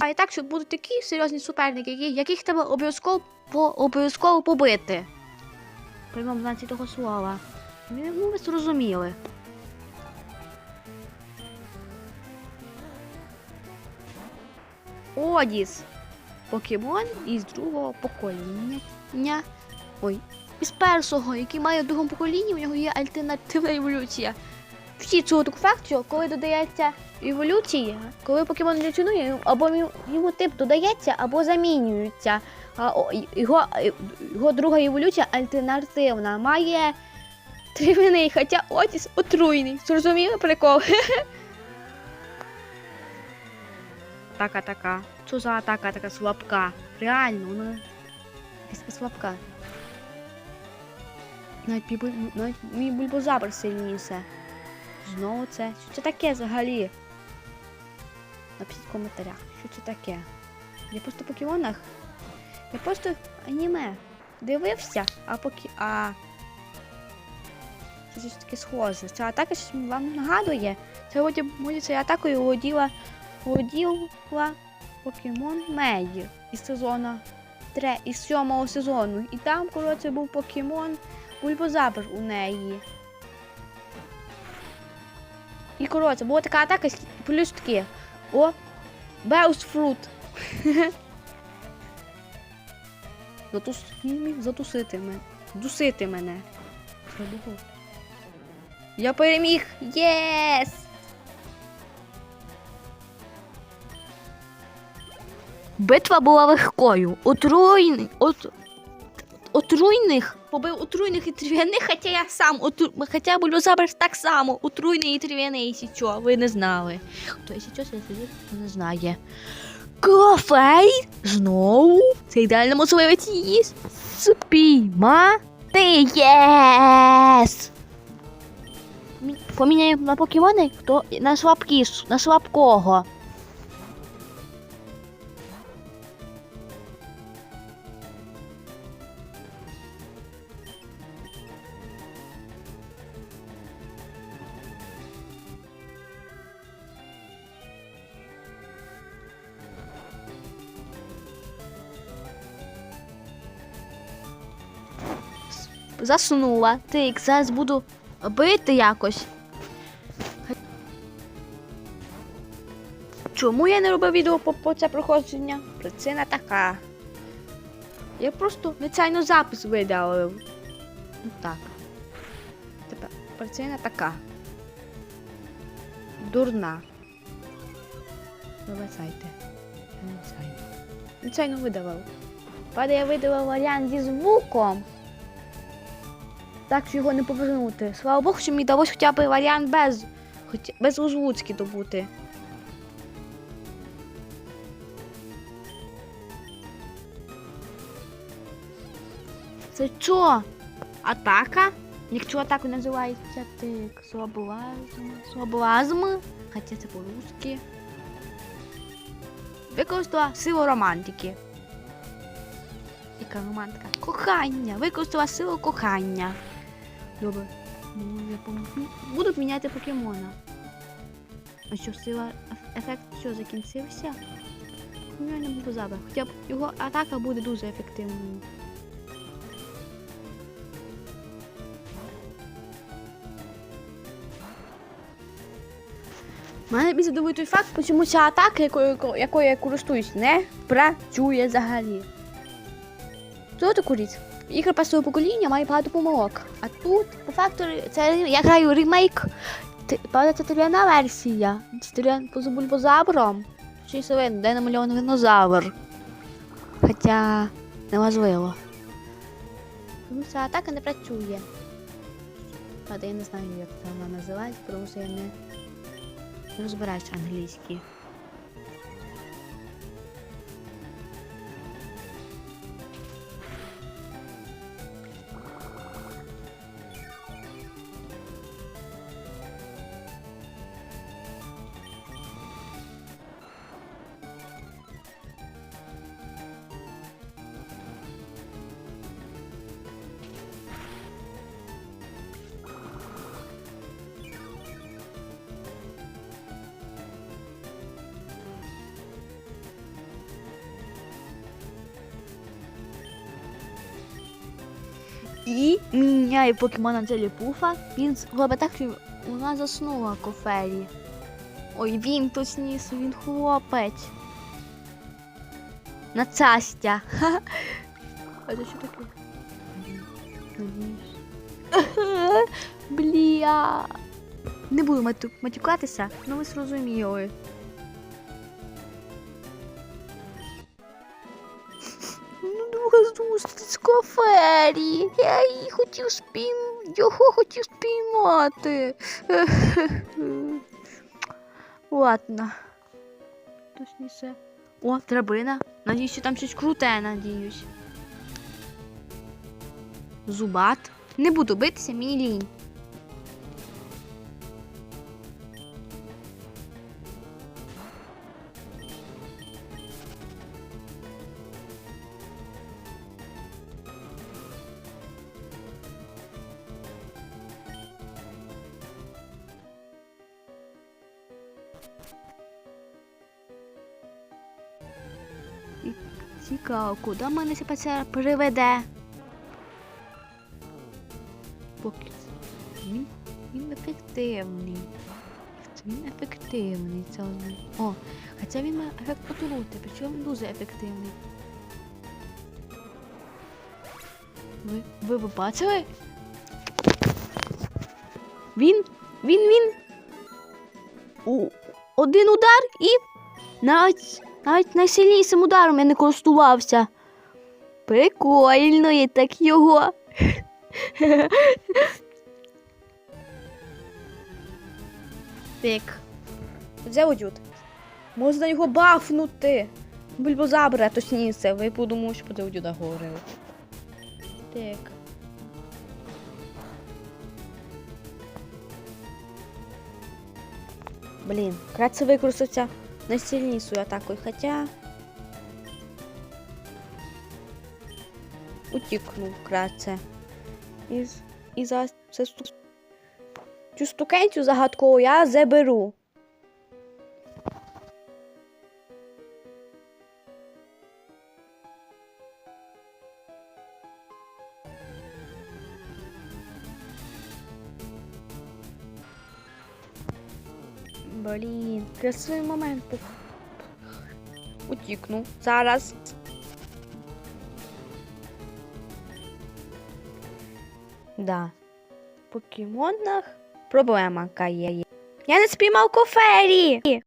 А і так, що будуть такі серйозні суперники, яких треба обов'язково по, обов'язково побити. В прямому того слова. Ну, ви зрозуміли. Одіс. Покемон із другого покоління. Ой, із першого, який має в другому поколінні, у нього є альтернативна еволюція. Всі цього таку факт, що коли додається еволюції, коли покемон еволюціонує, або йому- тип додається, або замінюється. А о, його, його друга еволюція альтернативна. Має тривини, хоча Отіс отруйний. Зрозуміли прикол? Атака така. Що за атака така слабка? Реально, вона слабка. Навіть мій, буль- навіть мій бульбозабр сильніше. Знову це. Що це таке взагалі? Напишіть в коментарях, що це таке. Я просто покемонах. Я просто аніме дивився, а поки. А. Це щось таке схоже. Ця атака щось вам нагадує. Це може цією атакою володіла, володіла покемон Мейір із сезону тре, із сьомого сезону. І там, коротше, був покемон Бульбозабр у неї. І коротше, була така атака, плюс таке. О, Беусфрут. Затус... Затусити мене. Дусити мене. Я переміг! Єс! Битва була легкою. Отруйний. От... Отруйних. Побив отруйних і трив'яних, хоча я сам отру... Хоча Бульбозабр так само. Отруйний і трив'яний, якщо що, ви не знали. Хто, це хто не знає. Кофей знову. Це ідеальна можливість її спіймати. Єс! Поміняємо на покемони, хто на слабкіш, на слабкого. Заснула. Тик, зараз буду бити якось. Чому я не робив відео по, по це проходження? Причина така. Я просто нечайно запис видалив. Ну так. Тепер причина така. Дурна. Вибачайте. Я Нечайно. Нечайно видавив. Правда, я видавив варіант зі звуком. Так що його не повернути. Слава Богу, що мені вдалося хоча б варіант без, хоч, без озвучки добути. Це що? Атака? Якщо атаку називається так, слабоазм, слабоазм, хоча це по-русски. Використала силу романтики. Яка романтика? Кохання. Використала силу кохання. Добре. Ну, я пом- Буду міняти покемона. А що, сила ефект що закінчився? Ну, я не буду забав. Хоча б його атака буде дуже ефективною. Мене більше дивує той факт, чому ця атака, якою, якою я користуюсь, не працює взагалі. Що таку річ? Ігри першого покоління має багато помилок. А тут, по факту, це я граю ремейк. Правда, це тиряна версія. З тирян бульбозабром. Чи се видно, де намальований динозавр. Хоча неважливо. Тому ця атака не працює. Правда, я не знаю, як це вона називається, тому що я не, не розбираюся англійській. І міняє покемона Джеліпуфа. Він робить так, що вона заснула кофері. Ой, він точніше, він хлопець. На цастя. А це що таке? Бля. Не буду матю- матюкатися, ну ви зрозуміли. Друга зустріч кофері. Я її хотів спім... Його хотів спіймати. Ладно. Точніше. О, драбина. Надіюсь, там щось круте, надіюсь. Зубат. Не буду битися, мені лінь. Цікаво, куди мене ця паця приведе? Поки він, він ефективний. Він ефективний. Це один. О, хоча він має ефект потонути, причому він дуже ефективний. Ви, ви бачили? Він, він, він. У, один удар і навіть, навіть найсильнішим ударом я не користувався. Прикольно, і так його. Пик. Це одют. Можна його бафнути. Бульбозабра, точніше. Ви подумали, що про одюда говорили. Так. Блін, кратце використався найсильнішою атаку, хоча. Утікнув вкратце. І, з- і за це сту... цю стукенцю загадкову я заберу. Блін, красивий момент. Утікну. Зараз. Да. В покемонах проблема є. Я не спіймав кофері.